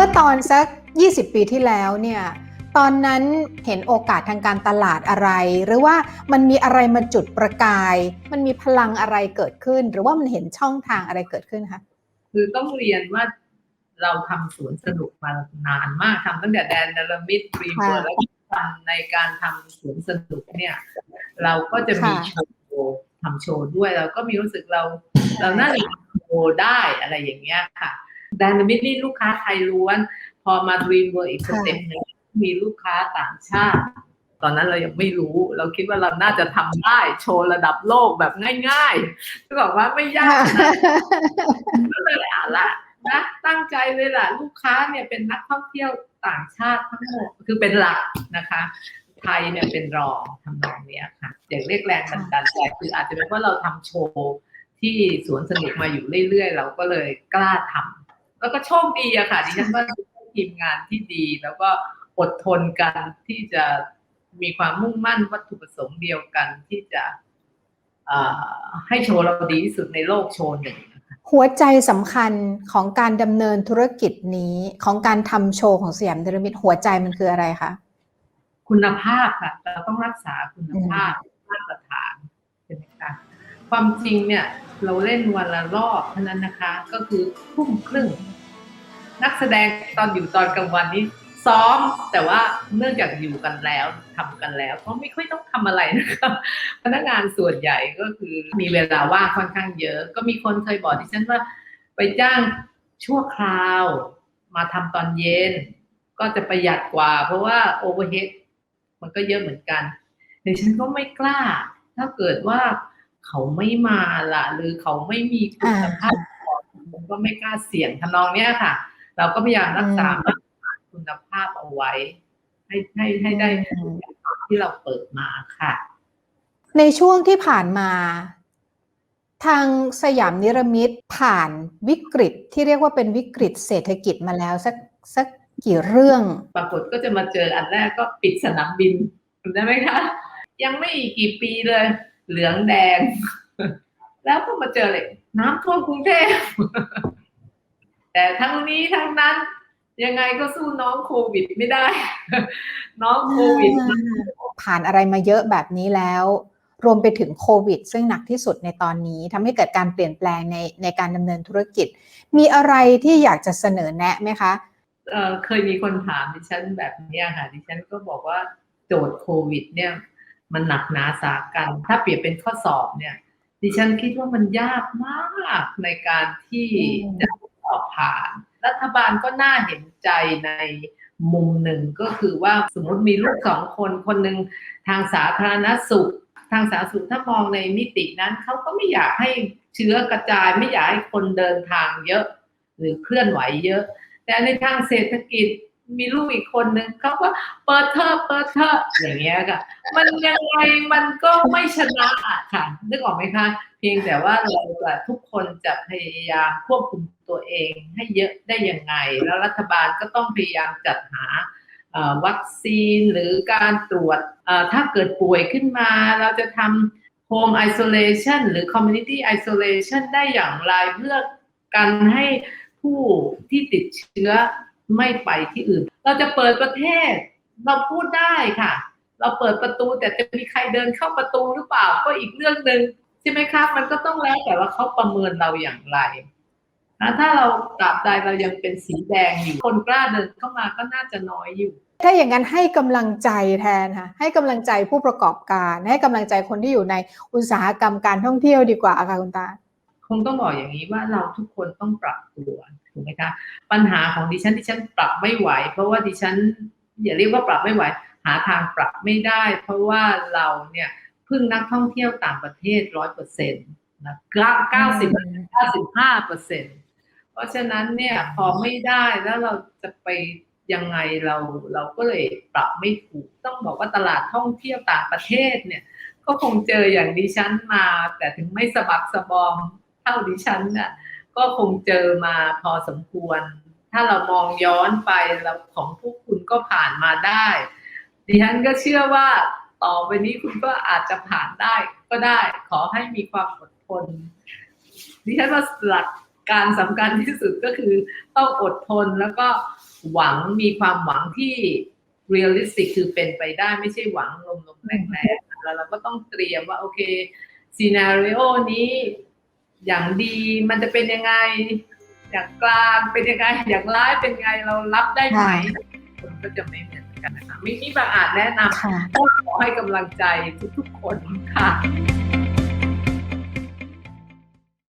มื่อตอนสัก 20 ปีที่แล้วเนี่ยตอนนั้นเห็นโอกาสทางการตลาดอะไร หรือว่ามันมีอะไรมาจุดประกาย มันมีพลังอะไรเกิดขึ้น หรือว่ามันเห็นช่องทางอะไรเกิดขึ้นคะคือต้องเรียนว่าเราทำสวนสนุกมานานมากทำตั้งแต่แดนดารามิดรีเวิร์ค่ะแล้วก็ทำในการทำสวนสนุกเนี่ย เราก็จะมีค่ะโชว์ทำโชว์ด้วยเราก็มีรู้สึกเรา เราน่าจะทำโชว์ได้อะไรอย่างเงี้ยค่ะแดนดามิดนี่ลูกค้าไทยล้วน พอมาดรีเวิร์อีกสเต็ปหนึงมีลูกค้าต่างชาติ ตอนนั้นเรายังไม่รู้ เราคิดว่าเราน่าจะทำได้โชว์ระดับโลกแบบง่ายๆก็บอกว่าไม่ยากก็เลยเอาละนะตั้งใจเลยล่ะ ลูกค้าเนี่ยเป็นนักท่องเที่ยวต่างชาติทั้งหมดคือเป็นหลักนะคะ ไทยเนี่ยเป็นรองทำนองเนี้ยค่ะ อย่างเรียกแรงบันดาลใจคืออาจจะเป็นเพราะเราทำโชว์ที่สวนสนุกมาอยู่เรื่อยๆ เราก็เลยกล้าทำ แล้วก็โชคดีอะค่ะดิฉันว่าทีมงานที่ดี แล้วก็อดทนกันที่จะมีความมุ่งมั่นวัตถุประสงค์เดียวกันที่จะเอ่อให้โชว์เราดีที่สุดในโลกโชว์หนึ่งหัวใจสำคัญของการดำเนินธุรกิจนี้ของการทำโชว์ของสยามเดลมิดหัวใจมันคืออะไรคะคุณภาพค่ะ เราต้องรักษาคุณภาพมาตรฐานใช่ไหมคะ ความจริงเนี่ยเราเล่นวันละรอบเท่านั้นนะคะ ก็คือทุ่มครึ่ง นักแสดงตอนอยู่ตอนกลางวันนี้ ซ้อมแต่ว่าเนื่องจากอยู่กันแล้วทำกันแล้ว ก็ไม่ค่อยต้องทำอะไรนะคะพนักงานส่วนใหญ่ก็คือมีเวลาว่างค่อนข้างเยอะ ก็มีคนเคยบอกดิฉันว่า ไปจ้างชั่วคราว มาทำตอนเย็น ก็จะประหยัดกว่า เพราะว่าโอเวอร์เฮดมันก็เยอะเหมือนกันดิฉันก็ไม่กล้า ถ้าเกิดว่า เขาไม่มาละหรือเขาไม่มีคุณภาพผมก็ไม่กล้าเสี่ยงทำนองเนี้ยค่ะ เราก็พยายามรักษามาตรฐานคุณภาพเอาไว้ ให้ให้ให้ได้ที่เราเปิดมาค่ะ ในช่วงที่ผ่านมา ทางสยามนิรมิตผ่านวิกฤตที่เรียกว่าเป็นวิกฤตเศรษฐกิจมาแล้วสักสักกี่เรื่อง ปรากฏก็จะมาเจออันแรกก็ปิดสนามบินจำได้ไหมคะ ยังไม่อีกกี่ปีเลย เหลืองแดง แล้วก็มาเจอเลยน้ำท่วมกรุงเทพแต่ทั้งนี้ทั้งนั้น ยังไงก็สู้น้องโควิดไม่ได้ น้องโควิด ผ่านอะไรมาเยอะแบบนี้แล้ว รวมไปถึงโควิด ซึ่งหนักที่สุดในตอนนี้ทำให้เกิดการเปลี่ยนแปลงในในการดำเนินธุรกิจ มีอะไรที่อยากจะเสนอแนะไหมคะเอ่อเคยมีคนถามดิฉันแบบเนี้ยค่ะดิฉันก็บอกว่าโจทย์โควิด เนี่ย มันหนักหนาสากัน ถ้าเปรียบเป็นข้อสอบเนี่ย ดิฉันคิดว่ามันยากมากในการที่อืมจะสอบผ่าน รัฐบาลก็น่าเห็นใจในมุมหนึ่งก็คือว่าสมมติมีลูกสองคนคนหนึ่งทางสาธารณสุข ทางสาธารณสุขถ้ามองในมิตินั้นเขาก็ไม่อยากให้เชื้อกระจายไม่อยากให้คนเดินทางเยอะ หรือเคลื่อนไหวเยอะ แต่ในทางเศรษฐกิจ มีลูกอีกคนนึงเขาก็เปิดเทอเปิดเทออย่างเงี้ยค่ะ มันยังไงมันก็ไม่ชนะอะค่ะ นึกออกไหมคะ เพียงแต่ว่าเราจะทุกคนจะพยายามควบคุมตัวเองให้เยอะได้ยังไง แล้วรัฐบาลก็ต้องพยายามจัดหาวัคซีนหรือการตรวจถ้าเกิดป่วยขึ้นมา เราจะทำ home isolation หรือ community isolation ได้อย่างไรเพื่อกันให้ผู้ที่ติดเชื้อ ไม่ไปที่อื่น เราจะเปิดประเทศ เราพูดได้ค่ะ เราเปิดประตูแต่จะมีใครเดินเข้าประตูหรือเปล่าก็อีกเรื่องหนึ่งใช่ไหมครับมันก็ต้องแล้วแต่ว่าเขาประเมินเราอย่างไรนะถ้าเราตราบใดเรายังเป็นสีแดงอยู่คนกล้าเดินเข้ามาก็น่าจะน้อยอยู่ ถ้าอย่างนั้นให้กำลังใจแทนค่ะให้กำลังใจผู้ประกอบการ ให้กำลังใจคนที่อยู่ในอุตสาหกรรมการท่องเที่ยวดีกว่าค่ะคุณตาคงต้องบอกอย่างนี้ว่าเราทุกคนต้องปรับตัว ถูกไหมคะปัญหาของดิฉันดิฉันปรับไม่ไหว เพราะว่าดิฉันอย่าเรียกว่าปรับไม่ไหว หาทางปรับไม่ได้ เพราะว่าเราเนี่ยพึ่งนักท่องเที่ยวต่างประเทศร้อยเปอร์เซ็นต์นะเก้าสิบเก้าสิบห้าเปอร์เซ็นต์เพราะฉะนั้นเนี่ยพอไม่ได้แล้วเราจะไปยังไงเราเราก็เลยปรับไม่ถูกต้องบอกว่าตลาดท่องเที่ยวต่างประเทศเนี่ย ก็คงเจออย่างดิฉันมา แต่ถึงไม่สะบักสะบอมเท่าดิฉันน่ะ ก็คงเจอมาพอสมควร ถ้าเรามองย้อนไปแล้วของพวกคุณก็ผ่านมาได้ ดิฉันก็เชื่อว่าต่อไปนี้คุณก็อาจจะผ่านได้ก็ได้ ขอให้มีความอดทน ดิฉันว่าหลักการสำคัญที่สุดก็คือต้องอดทนแล้วก็หวังมีความหวังที่ realistic คือเป็นไปได้ไม่ใช่หวังลมๆแรงๆแล้วเราก็ต้องเตรียมว่าโอเคซีนารีโอนี้ อย่างดีมันจะเป็นยังไง อย่างกลางเป็นยังไง อย่างร้ายเป็นยังไงเรารับได้ไหมคนก็จะไม่เหมือนกันนะคะไม่มีบางอาจแนะนำค่ะขอให้กำลังใจทุกๆคนค่ะ